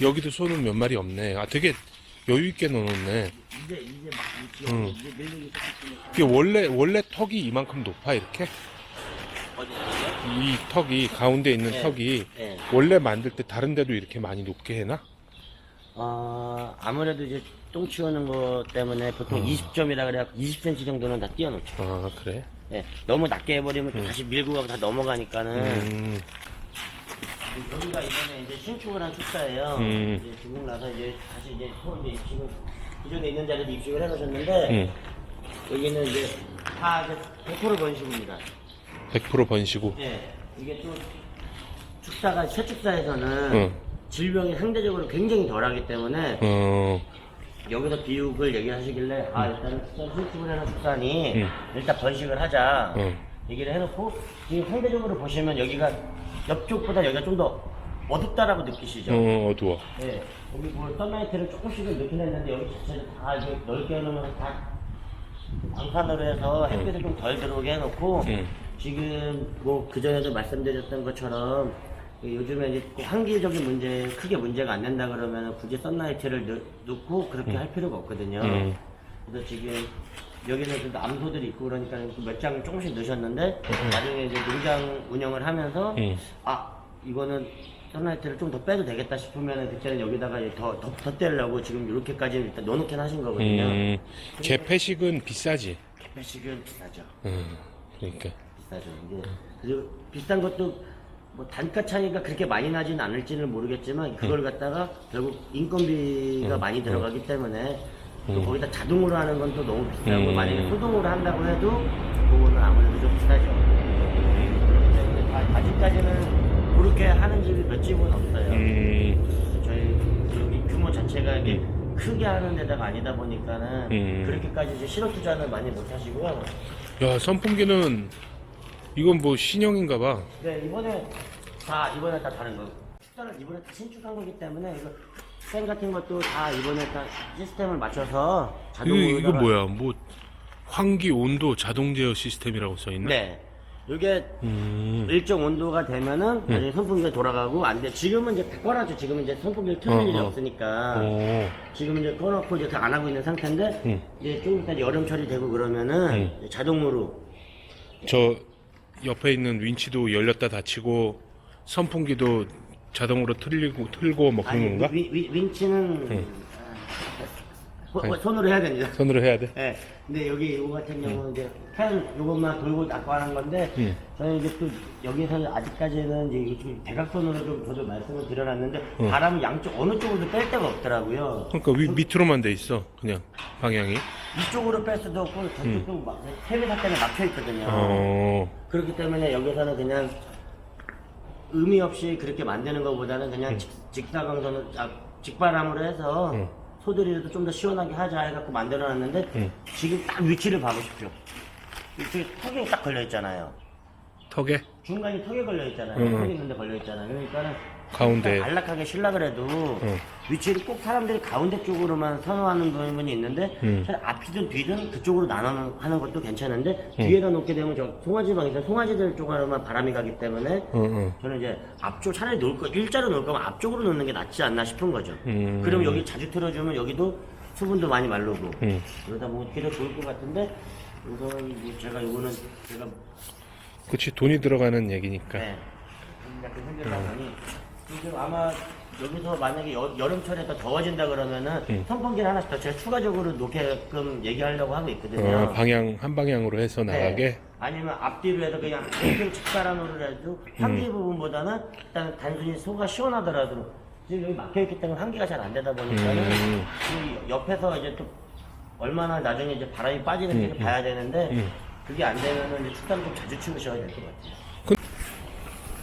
여기도 소는 몇 마리 없네. 아, 되게 여유 있게 넣어놓네. 음. 이제 밀리기 시작했으니까 이게 원래 원래 턱이 이만큼 높아 이렇게? 어디? 이 턱이 가운데 있는 네. 턱이 네. 원래 만들 때 다른 데도 이렇게 많이 높게 해놔? 어 아무래도 이제 똥 치우는 거 때문에 보통 20점이라 그래 20cm 정도는 다 띄워놓죠. 아 그래? 예, 너무 낮게 해버리면 또 다시 밀고 가고 다 넘어가니까는 음, 여기가 이번에 이제 신축을 한 축사예요. 음. 이제 중국 나서 이제 다시 이제 소 이제 입식을 기존에 있는 자리도 입식을 해놓으셨는데 음. 여기는 이제 다 이제 100% 번식입니다. 100% 번시고. 예, 이게 또 축사가 새 축사에서는 응. 질병이 상대적으로 굉장히 덜하기 때문에 어, 여기서 비육을 얘기하시길래 아 일단 축사 신축을 해놓은 축사니 응. 일단 번식을 하자 응. 얘기를 해놓고 지금 상대적으로 보시면 여기가 옆쪽보다 여기가 좀 더 어둡다라고 느끼시죠? 어, 어두워. 네, 여기 뭐 선라이트를 조금씩은 넣긴 했는데 여기 자체를 다 이렇게 넓게 해놓으면 다 방판으로 해서 햇빛을 좀 덜 들어오게 해놓고 응. 지금 뭐 그전에도 말씀드렸던 것처럼 그 요즘에 이제 꼭 한기적인 문제 크게 문제가 안 된다 그러면 굳이 선라이트를 넣, 넣고 그렇게 할 필요가 없거든요. 음. 그래서 지금 여기는 또 암소들이 있고 그러니까 몇장 조금씩 넣으셨는데 나중에 이제 농장 운영을 하면서 음. 아 이거는 선라이트를 좀 더 빼도 되겠다 싶으면 그때는 여기다가 이제 더, 더, 더 떼려고 지금 이렇게까지 일단 넣어놓긴 하신 거거든요. 음, 개폐식은 비싸지. 개폐식은 비싸죠. 음, 그러니까. 비싸죠. 이게 그리고 비싼 것도 뭐 단가 차이가 그렇게 많이 나지는 않을지는 모르겠지만 그걸 갖다가 결국 인건비가 많이 들어가기 때문에 또 거기다 자동으로 하는 건 또 너무 비싸고 음. 만약에 소동으로 한다고 해도 그거는 아무래도 좀 비싸죠. 근데 아- 아직까지는 그렇게 하는 집이 몇 집은 없어요. 음, 저희 여기 규모 자체가 이게 크게 하는 데다가 아니다 보니까는 음. 그렇게까지 이제 실업 투자는 많이 못 하시고요. 야, 선풍기는 이건 뭐 신형인가 봐. 네 이번에 다 이번에 다 다른 거. 축사를 이번에 다 신축한 거기 때문에 이거 팬 같은 것도 다 이번에 다 시스템을 맞춰서 자동으로. 이거 뭐야? 뭐 환기 온도 자동 제어 시스템이라고 써 있나? 네. 이게 음, 일정 온도가 되면은 나중에 선풍기가 돌아가고 안 돼. 지금은 이제 다 꺼놨죠. 지금 이제 선풍기를 켜는 어, 일이 어. 없으니까. 오, 지금 이제 꺼놓고 이제 다 안 하고 있는 상태인데 음. 이제 좀 이따 여름철이 되고 그러면은 음. 이제 자동으로 저 옆에 있는 윈치도 열렸다 닫히고 선풍기도 자동으로 틀리고 틀고 뭐 그런 건가? 위, 위, 윈치는 아, 소- 손으로 해야 됩니다. 손으로 해야 돼? 네. 근데 여기 이거 같은 경우는 이제 팬 요것만 돌고 닦고 하는 건데 음. 저는 이제 또 여기서는 아직까지는 이제 이게 좀 대각선으로 좀 저도 말씀을 드려놨는데 바람이 양쪽 어느 쪽으로도 뺄 데가 없더라고요. 그러니까 위, 밑으로만 돼 있어 그냥 방향이. 이쪽으로 뺄 수도 없고 저쪽도 막 세배사 때문에 막혀 있거든요. 음. 어, 그렇기 때문에 여기서는 그냥 의미 없이 그렇게 만드는 것보다는 그냥 직, 직사광선을 아, 직바람으로 해서 음. 소들이라도 좀 더 시원하게 하자 해갖고 만들어놨는데 음. 지금 딱 위치를 봐보십시오. 이쪽에 턱에 딱 걸려 있잖아요. 턱에 중간에 턱에 걸려 있잖아요. 음. 턱에 있는데 걸려 있잖아요. 그러니까는 가운데. 안락하게 실라 그래도 위치를 꼭 사람들이 가운데 쪽으로만 선호하는 부분이 있는데 음. 사실 앞이든 뒤든 그쪽으로 나눠 하는 것도 괜찮은데 뒤에다 놓게 되면 저 송아지 방에서 송아지들 쪽으로만 바람이 가기 때문에 응, 응. 저는 이제 앞쪽 차라리 놓을 거 일자로 놓을 거면 앞쪽으로 놓는 게 낫지 않나 싶은 거죠. 음. 그럼 여기 자주 틀어주면 여기도 수분도 많이 말르고 음. 그러다 보면 되게 좋을 것 같은데 우선 뭐 제가 이거는 제가 그치 돈이 들어가는 얘기니까. 네. 좀 약간 힘들다 보니 지금 아마 여기서 만약에 여, 여름철에 더 더워진다 그러면은 음. 선풍기를 하나씩 더 제가 추가적으로 놓게끔 얘기하려고 하고 있거든요. 어, 방향 한 방향으로 해서 네. 나가게. 아니면 앞뒤로 해서 그냥 이렇게 직사람으로 해도 음. 환기 부분보다는 일단 단순히 소가 시원하더라도 지금 여기 막혀있기 때문에 환기가 잘 안 되다 보니까는 음. 이 옆에서 이제 또 얼마나 나중에 이제 바람이 빠지는지를 음, 봐야 되는데 그게 안 되면은 이제 축사를 좀 자주 치우셔야 될 것 같아요.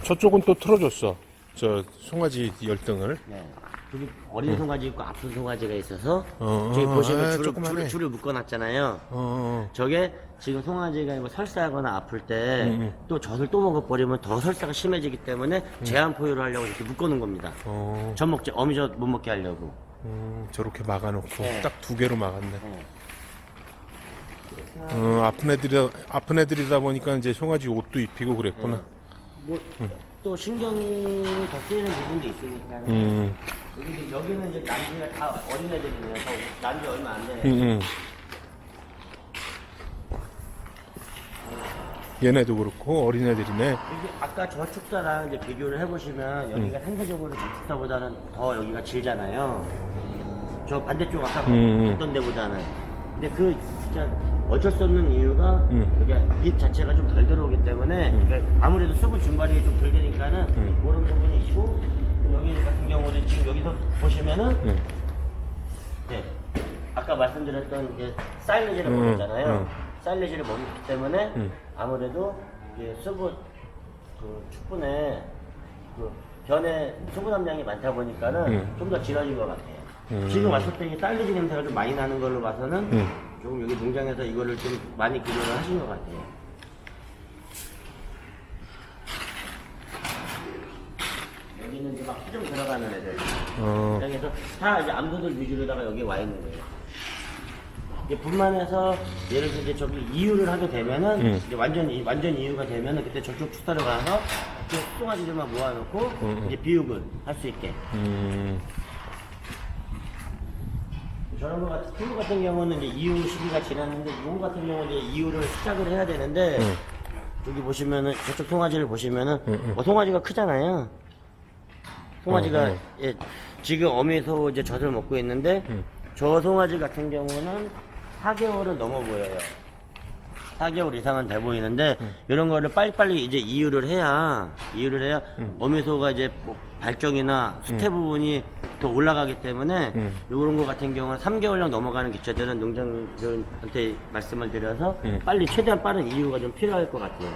저쪽은 또 틀어줬어. 저 송아지 열등을. 네. 여기 어린 송아지 있고 아픈 송아지가 있어서 어, 저기 어, 보시면 아, 줄을. 줄을, 줄을 묶어놨잖아요. 어, 저게 지금 송아지가 뭐 설사하거나 아플 때 음, 또 젖을 또 먹어버리면 더 설사가 심해지기 때문에 제한 포유를 하려고 이렇게 묶어놓은 겁니다. 어, 젖 먹지 어미젖 못 먹게 하려고. 음, 저렇게 막아놓고 네. 딱 두 개로 막았네. 네. 어, 아픈 애들이 아픈 애들이다 보니까 이제 송아지 옷도 입히고 그랬구나. 뭐 또 신경이 더 쓰이는 부분도 있으니까 음, 여기, 여기는 이제 난지가 다 어린애들이네요. 더 난지 얼마 안 되네. 음, 음. 얘네도 그렇고 어린애들이네. 여기 아까 저 축사랑 이제 비교를 해보시면 여기가 상대적으로 저 축사보다는 더 여기가 질잖아요. 저 반대쪽 아까 음, 음. 봤던 데보다는. 근데 그 진짜 어쩔 수 없는 이유가 음. 여기 빛 자체가 좀 덜 들어오기 때문에 그러니까 아무래도 수분 증발이 좀 덜 되니까는 음. 그런 부분이 있고 여기 같은 경우는 지금 여기서 보시면은 음. 네. 아까 말씀드렸던 이제 사일리지를 음, 먹었잖아요. 음. 사일리지를 먹기 때문에 음. 아무래도 이제 수분 그 축분에 그 변에 수분 함량이 많다 보니까는 음. 좀더 진해진 것 같아요. 음. 지금 왔을 때이 사일리지 냄새가 좀 많이 나는 걸로 봐서는 음. 조금 여기 농장에서 이거를 좀 많이 기여를 하신 것 같아요. 여기는 이제 막 수정 들어가는 애들. 어, 그래서 다 이제 암소들 위주로다가 여기 와 있는 거예요. 이제 분만해서 예를 들어 이제 저기 이유를 하게 되면은 음. 이제 완전 이- 완전 이유가 되면은 그때 저쪽 축사를 가서 그 수송아지들만 모아놓고 음, 이제 비육을 할 수 있게. 음, 저런 거 같은 친구 같은 경우는 이제 이유 시기가 지났는데 이거 같은 경우는 이제 이유를 시작을 해야 되는데 음. 여기 보시면은 저쪽 송아지를 보시면은. 어, 송아지가 크잖아요. 송아지가 어, 어. 예, 지금 어미소 이제 젖을 먹고 있는데 음. 저 송아지 같은 경우는 4개월은 넘어 보여요. 4개월 이상은 돼 보이는데 음. 이런 거를 빨리빨리 이제 이유를 해야 이유를 해야 음. 어미소가 이제 뭐 발정이나 수태 부분이 더 올라가기 때문에 음. 이런 거 같은 경우는 3개월령 넘어가는 기체들은 농장들한테 말씀을 드려서 음. 빨리 최대한 빠른 이유가 좀 필요할 것 같아요.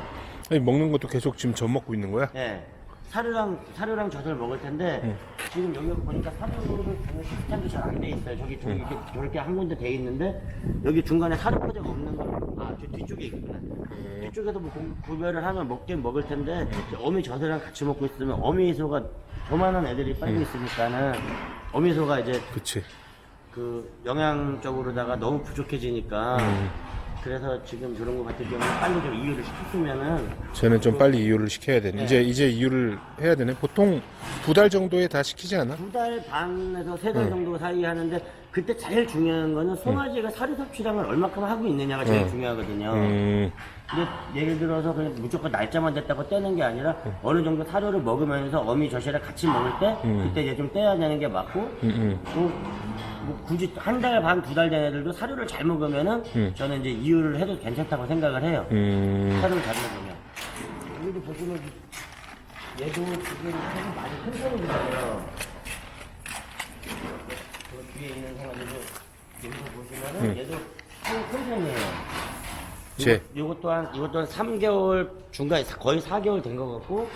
아니, 먹는 것도 계속 지금 젖 먹고 있는 거야? 예. 사료랑 사료랑 젖을 먹을 텐데 음. 지금 여기 보니까 사료를 주는 시스템도 잘 안 돼 있어요. 저기 저기 이렇게 저렇게 한 군데 돼 있는데 여기 중간에 사료 포대가 없는 거. 아, 저 뒤쪽에 있구나. 뒤쪽에서 뭐 구- 구별을 하면 먹긴 먹을 텐데 어미 젖이랑 같이 먹고 있으면 어미소가 조만한 애들이 빨리 있으니까는 어미소가 이제 그치. 그 영양적으로다가 너무 부족해지니까 음. 그래서 지금 저런 거 같은 경우는 빨리 좀 이유를 시켰으면은 쟤는 좀 빨리 이유를 시켜야 되네. 이제, 이제 이유를 해야 되네. 보통 두 달 정도에 다 시키지 않아? 두 달 반에서 세달 응. 정도 사이 하는데 그때 제일 중요한 거는 송아지가 사료 섭취량을 얼마큼 하고 있느냐가 제일 응. 중요하거든요. 음, 근데 예를 들어서 그냥 무조건 날짜만 됐다고 떼는 게 아니라 어느 정도 사료를 먹으면서 어미 젖이랑 같이 먹을 때 응. 그때 이제 좀 떼야 되는 게 맞고 음, 음. 뭐, 뭐 굳이 한 달 반 두 달 된 애들도 사료를 잘 먹으면은 응. 저는 이제 이유를 해도 괜찮다고 생각을 해요. 음, 사료를 잘 먹으면 여기도 보시면 얘도 지금 조금 많이 큰 편이거든요. 그 뒤에 있는 사람들도 여기서 보시면은 응. 얘도 큰, 큰 편이에요. 쟤. 이거, 이것 또한 이것도 한 3개월 중간 거의 4개월 된것 같고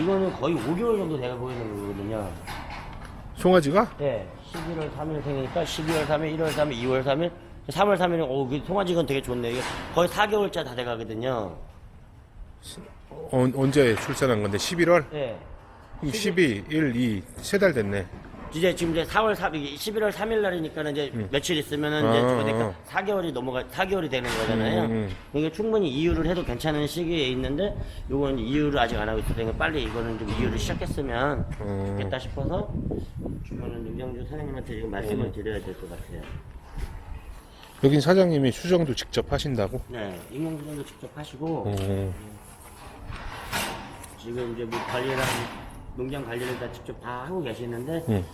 이거는 거의 5개월 정도 돼가 보이는 거거든요. 송아지가? 네, 11월 3일 생이니까 12월 3일, 1월 3일, 2월 3일, 3월 3일은 오, 그 송아지건 되게 좋네. 이게 거의 4개월째 다 돼가거든요. 어, 언제 출산한 건데? 11월? 네. 그럼 12, 1, 2, 세 달 됐네. 이제 지금 이제 4월 3일, 11월 3일 날이니까는 이제 며칠 있으면은 이제 아, 그러니까 아. 4개월이 넘어가 4개월이 되는 거잖아요. 음, 음. 이게 충분히 이유를 해도 괜찮은 시기에 있는데 요건 이유를 아직 안 하고 있어서 빨리 이거는 좀 이유를 시작했으면 음. 좋겠다 싶어서 주변은 농장주 사장님한테 지금 음. 말씀을 드려야 될 것 같아요. 여긴 사장님이 수정도 직접 하신다고? 네, 인공수정도 직접 하시고 어, 지금 이제 뭐 관리랑 농장 관리를 다 직접 다 하고 계시는데 응.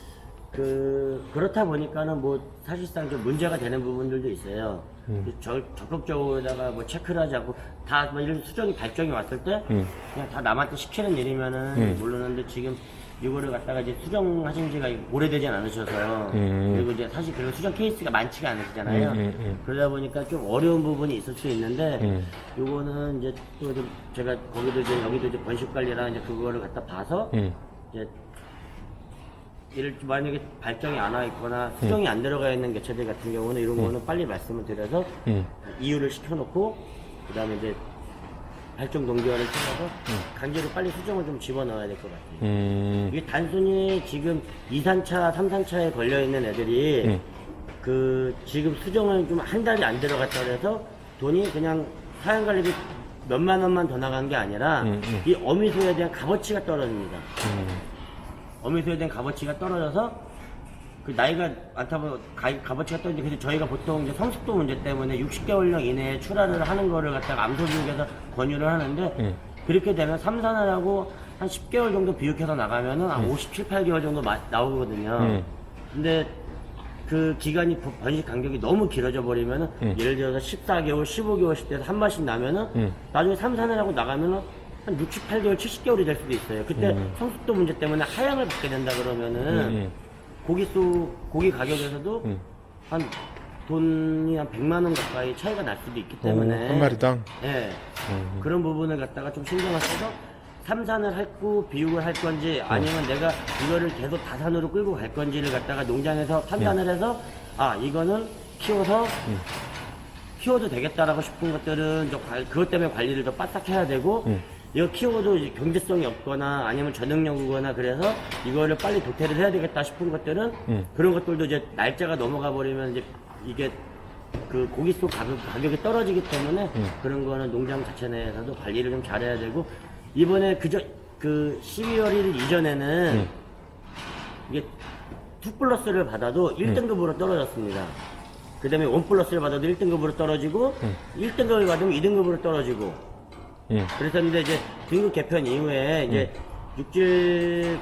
그 그렇다 보니까는 뭐 사실상 좀 문제가 되는 부분들도 있어요. 음. 저, 적극적으로다가 뭐 체크를 하지 않고 다뭐 이런 수정이 발정이 왔을 때 음. 그냥 다 남한테 시키는 일이면은 음. 모르는데 지금 이거를 갖다가 이제 수정하신 지가 오래되진 않으셔서요. 음. 그리고 이제 사실 그리고 수정 케이스가 많지가 않으시잖아요. 음, 음, 음. 그러다 보니까 좀 어려운 부분이 있을 수 있는데 음. 요거는 이제 또 좀 제가 거기도 이제 여기도 이제 번식 관리랑 이제 그거를 갖다 봐서 응. 이제 예를 만약에 발정이 안 와 있거나 수정이 안 들어가 있는 개체들 같은 경우는 이런 거는 빨리 말씀을 드려서 응. 이유를 시켜놓고 그다음에 이제 발정 동기화를 시켜서 강제로 빨리 수정을 좀 집어넣어야 될 것 같아요. 음, 이게 단순히 지금 2, 3차, 3, 4차에 걸려 있는 애들이 응. 그 지금 수정을 좀 한 달이 안 들어갔다 그래서 돈이 그냥 사양 관리비 몇만 원만 더 나간 게 아니라 음, 음. 이 어미소에 대한 값어치가 떨어집니다. 음. 어미소에 대한 값어치가 떨어져서 그 나이가 많다고 가- 값어치가 떨어지는데 그래서 저희가 보통 이제 성숙도 문제 때문에 60개월령 이내에 출하를 하는 거를 갖다가 암소비육에서 권유를 하는데 음. 그렇게 되면 삼산을 하고 한 10개월 정도 비육해서 나가면은 한 57, 8개월 정도 마- 나오거든요. 음. 근데 그 기간이 번- 번식 간격이 너무 길어져 버리면은 음. 예를 들어서 14개월, 15개월씩 돼서 한 마씩 나면은 음. 나중에 삼산을 하고 나가면은 한 60, 8개월, 70개월이 될 수도 있어요. 그때 음. 성숙도 문제 때문에 하향을 받게 된다 그러면은 음. 고기 수 고기 가격에서도 음. 한 돈이 한 100만 원 가까이 차이가 날 수도 있기 때문에 오, 한 마리당. 예. 음. 그런 부분을 갖다가 좀 신경을 써서 삼산을 할고 비육을 할 건지 아니면 내가 이거를 계속 다산으로 끌고 갈 건지를 갖다가 농장에서 판단을 해서 아 이거는 키워서 키워도 되겠다라고 싶은 것들은 좀 관- 그것 때문에 관리를 더 빠삭 해야 되고 음. 이거 키워도 경제성이 없거나 아니면 저능력이거나 그래서 이거를 빨리 도태를 해야 되겠다 싶은 것들은 음. 그런 것들도 이제 날짜가 넘어가 버리면 이제 이게 그 고기 속 가격, 가격이 떨어지기 때문에 음. 그런 거는 농장 자체 내에서도 관리를 좀 잘해야 되고 이번에 그저 그 12월 1일 이전에는 음. 이게 2 플러스를 받아도 1등급으로 떨어졌습니다. 그 다음에 1 플러스를 받아도 1등급으로 떨어지고 음. 1등급을 받으면 2등급으로 떨어지고 음. 그랬었는데 이제 등급 개편 이후에 이제 육질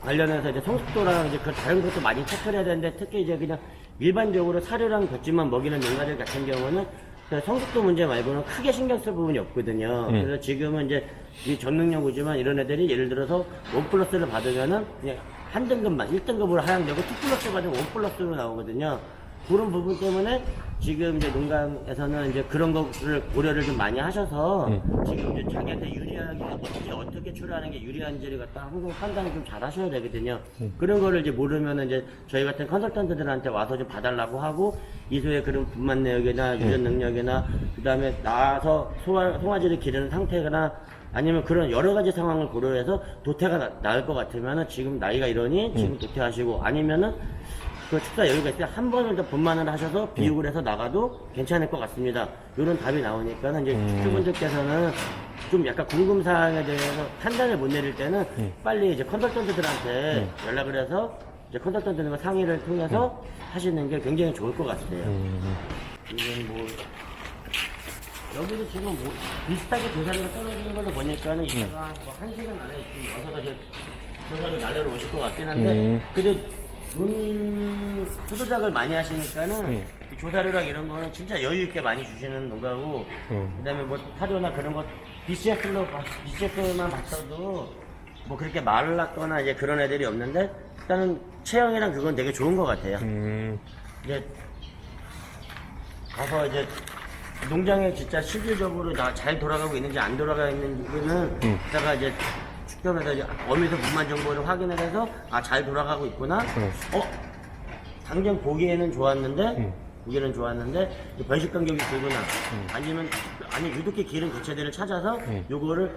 관련해서 이제 성숙도랑 이제 그 다른 것도 많이 체크를 해야 되는데 특히 이제 그냥 일반적으로 사료랑 볕집만 먹이는 농가들 같은 경우는 그 성숙도 문제 말고는 크게 신경 쓸 부분이 없거든요. 음. 그래서 지금은 이제 이 전능력 우지만 이런 애들이 예를 들어서 원 플러스를 받으면은 그냥 한 등급만 1등급으로 하향되고 투 플러스 받으면 원 플러스로 나오거든요. 그런 부분 때문에 지금 이제 농가에서는 이제 그런 거를 고려를 좀 많이 하셔서 지금 이제 자기한테 유리하게 어떻게 어떻게 출하하는 게 유리한지를 갖다 항상 판단을 좀 잘 하셔야 되거든요. 그런 거를 이제 모르면은 이제 저희 같은 컨설턴트들한테 와서 좀 봐달라고 하고 이소의 그런 분만 내역이나 유전 능력이나 그다음에 나와서 소화, 송아지를 기르는 상태거나 아니면 그런 여러 가지 상황을 고려해서 도태가 나, 나을 것 같으면은 지금 나이가 이러니 지금 도태하시고 아니면은 그 축사 여유가 때한 번을 더 분만을 하셔서 비육을 해서 나가도 괜찮을 것 같습니다. 이런 답이 나오니까는 이제 축주분들께서는 좀 약간 궁금사항에 대해서 판단을 못 내릴 때는 빨리 이제 컨설턴트들한테 연락을 해서 이제 컨설턴트들과 상의를 통해서 하시는 게 굉장히 좋을 것 같아요. 음. 지금 뭐 여기도 지금 뭐 비슷하게 조사료가 떨어지는 걸로 보니까는 이따가 뭐한 시간 안에 지금 와서 이제 조사료 날려러 오실 것 같긴 한데 음. 근데 눈 수도작을 많이 하시니까는 음. 이 조사료랑 이런 거는 진짜 여유 있게 많이 주시는 농가고 음. 그다음에 뭐 사료나 그런 거 BCS로 BCS만 봤어도 뭐 그렇게 말랐거나 이제 그런 애들이 없는데 일단은 체형이랑 그건 되게 좋은 것 같아요. 음. 이제 가서 이제 농장에 진짜 실질적으로 나잘 돌아가고 있는지 안 돌아가고 있는지는 음. 이따가 이제 이제 어미서 분만 정보를 확인을 해서 아 잘 돌아가고 있구나. 음. 어 당장 보기에는 좋았는데 음. 보기에는 좋았는데 이 번식 간격이 길구나. 아니면 아니 유독히 길은 개체들을 찾아서 음. 요거를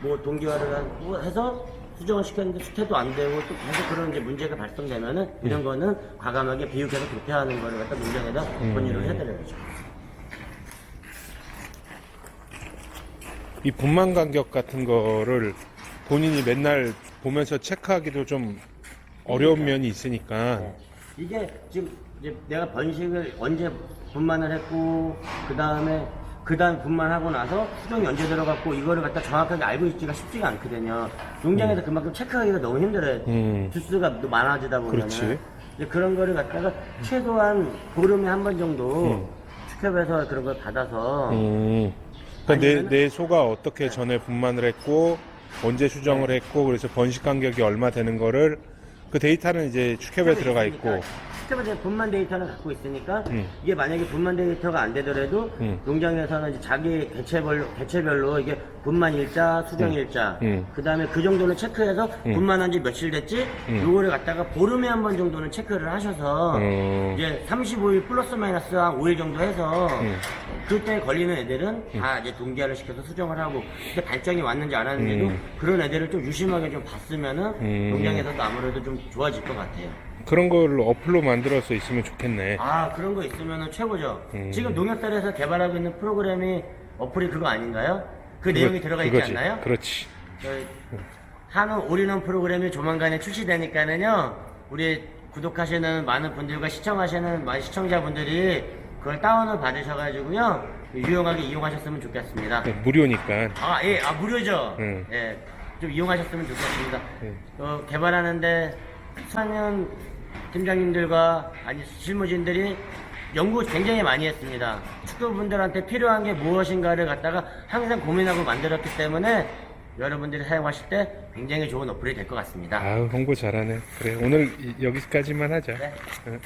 뭐 동기화를 하고 해서 수정을 시켰는데 수태도 안 되고 또 계속 그런 이제 문제가 발생되면은 음. 이런 거는 과감하게 비육해서 교체하는 거를 갖다 문장에다 음. 권유를 해드려야 죠 이 분만 간격 같은 거를 본인이 맨날 보면서 체크하기도 좀 어려운 면이 있으니까 이게 지금 이제 내가 번식을 언제 분만을 했고 그 다음에 그 다음 분만하고 나서 수정이 언제 들어갔고 이거를 갖다 정확하게 알고 있기가 쉽지가 않거든요. 농장에서 그만큼 체크하기가 너무 힘들어요. 음. 주수가 또 많아지다 보면 그렇지. 그런 거를 갖다가 최소한 보름에 한 번 정도 음. 축협에서 그런 걸 받아서 음. 그러니까 내, 아니면은- 내 소가 어떻게 전에 분만을 했고 언제 수정을 했고 그래서 번식 간격이 얼마 되는 거를 그 데이터는 이제 축협에 들어가 있고 대한 분만 데이터는 갖고 있으니까 음. 이게 만약에 분만 데이터가 안 되더라도 음. 농장에서는 이제 자기 개체별로 개체별로 이게 분만 일자, 수정 일자, 음. 그 다음에 그 정도는 체크해서 음. 분만한 지 며칠 됐지, 음. 요거를 갖다가 보름에 한 번 정도는 체크를 하셔서 음. 이제 35일 플러스 마이너스 한 5일 정도 해서 음. 그때 걸리는 애들은 다 이제 동기화를 시켜서 수정을 하고 근데 발정이 왔는지 안 왔는지도 음. 그런 애들을 좀 유심하게 좀 봤으면은 음. 농장에서도 아무래도 좀 좋아질 것 같아요. 그런 걸 어플로 만들어서 있으면 좋겠네. 아 그런 거 있으면 최고죠. 음. 지금 농협단에서 개발하고 있는 프로그램이 어플이 그거 아닌가요? 그 그거- 내용이 들어가 있지 그거지. 않나요? 그렇지. 저희 한우 올인원 프로그램이 조만간에 출시되니까는요 우리 구독하시는 많은 분들과 시청하시는 많은 시청자분들이 그걸 다운을 받으셔가지고요 유용하게 이용하셨으면 좋겠습니다. 네, 무료니까. 아, 예, 아, 무료죠? 응. 예, 좀 이용하셨으면 좋겠습니다. 네. 어, 개발하는데 수학년 팀장님들과 아니 실무진들이 연구 굉장히 많이 했습니다. 축구분들한테 필요한 게 무엇인가를 갖다가 항상 고민하고 만들었기 때문에 여러분들이 사용하실 때 굉장히 좋은 어플이 될 것 같습니다. 아우 홍보 잘하네. 그래 오늘 이- 여기까지만 하자. 네. 응.